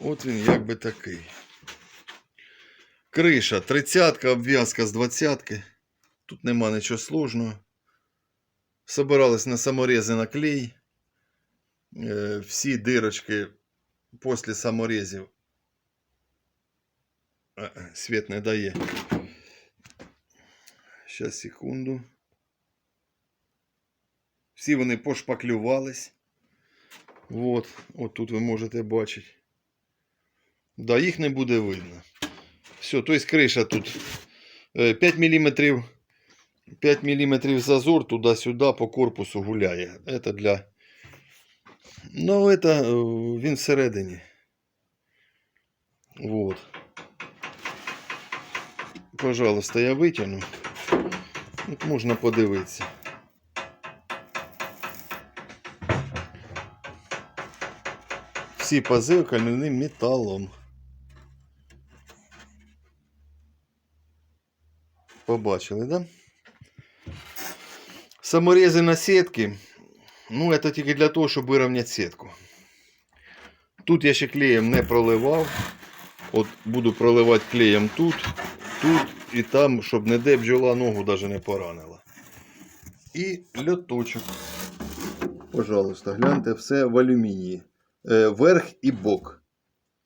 От він як би такий. Криша, тридцятка, обв'язка з двадцятки. Тут нема нічого сложного. Собирались на саморези на клей. Е, всі дирочки після саморезів. Світ не дає. Щас, секунду. Всі вони пошпаклювались. Вот, от тут ви можете бачити. Да, їх не буде видно. Все, тобто криша тут е, 5 мм 5 мм зазор туди-сюди по корпусу гуляє. Это для. Ну, это е, він всередині. Вот. Пожалуйста, я витягну. От можна подивитися. Всі пази окальненим металом. Побачили, да? Саморези на сетки. Ну, это тільки для того, щоб вирівняти сетку. Тут я ще клеєм не проливав. От буду проливати клеєм тут, тут і там, щоб не де бджола ногу даже не поранила. І льоточок. Пожалуйста, гляньте, все в алюмінії. Е, верх і бок.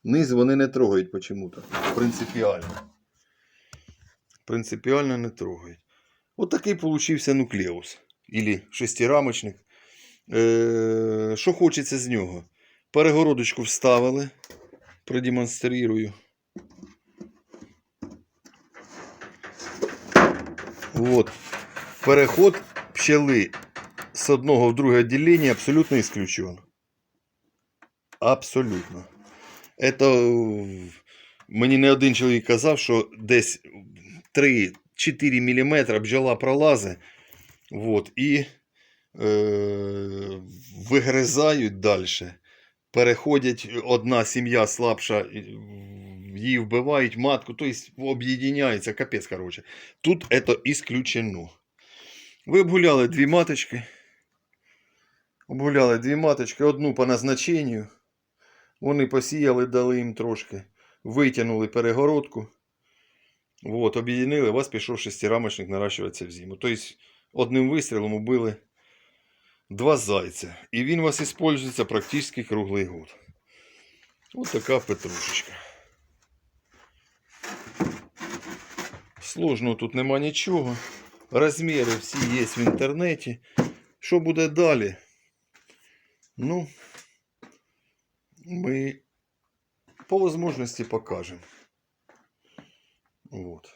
Низ вони не трогають почему-то. Принципіально. Принципіально не трогають. От такий получився нуклеус. Ілі шестирамочник. Е, що хочеться з нього? Перегородочку вставили. Продемонструю. Вот. Переход пчели з одного в друге відділення абсолютно исключен. Абсолютно. Это мені не один чоловік казав, що десь 3-4 мм бджола пролазить. Вот, і е, вигризають далі. Переходять одна сім'я слабша, її вбивають матку, тобто об'єднається, капець, короче. Тут це исключено. Ви обгуляли дві маточки. Обгуляли дві маточки, одну по назначенню. Вони посіяли, дали їм трошки. Витягнули перегородку. Вот, об'єднали, у вас пішов шестирамочник наращуватися в зиму. Тобто одним вистрілом убили два зайця. І він у вас використовується практично круглий год. Ось така петрушечка. Сложного тут нема нічого. Розміри всі є в інтернеті. Що буде далі? Ну, ми по можливості покажемо. Вот.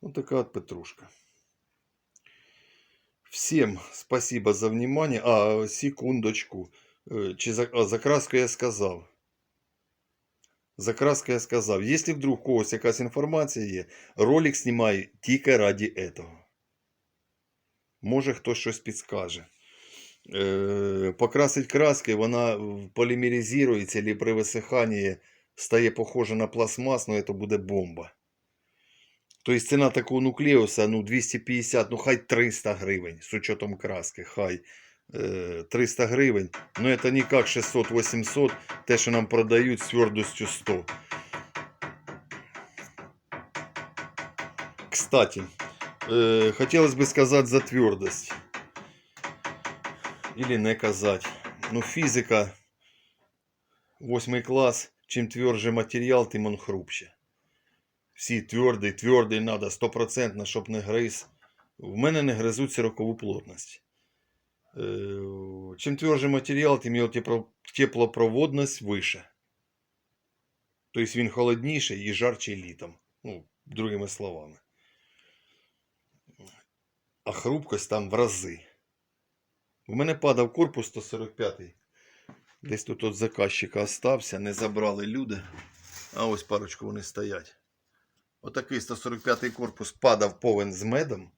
Вот такая вот петрушка. Всем спасибо за внимание. А, секундочку. Э, Чи за, а, закраску я сказав. Закраску я сказав. Якщо вдруг у когось якась інформація є, ролик знімаю тільки раді этого. Може хтось щось підскаже. Е, покрасить краски, вона полімеризується або при висиханні стає похожа на пластмасну, це буде бомба. Тобто ціна такого нуклеуса ну, 250, ну хай 300 гривень з учетом краски, хай е, 300 гривень. Ну це не як 600-800, те, що нам продають з твердостю 100. Кстати, э, хотелось бы сказать за твердость. Или не казать. Ну, физика, 8 класс, чим тверже матеріал, тим он хрупче. Всі твердий, твердий надо, 100%, щоб не гриз. В мене не гризуть сирокову плотність. Е, Чим тверже матеріал, тим його теплопроводність вище. Тобто він холодніший і жарчий літом. Ну, другими словами. А хрупкость там в рази. У мене падав корпус 145. Десь тут от заказчика остався, не забрали люди. А ось парочку вони стоять. Отакий 145 корпус падав повен з медом.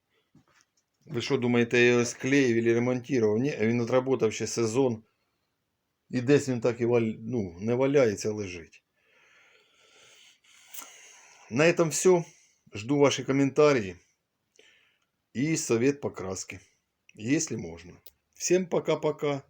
Ви що думаєте, я його склеїв і ремонтував? Ні, він отработав ще сезон. І десь він так і валь... ну, не валяється, а лежить. На этом все. Жду ваши комментарии и совет покраски, если можно. Всем пока-пока.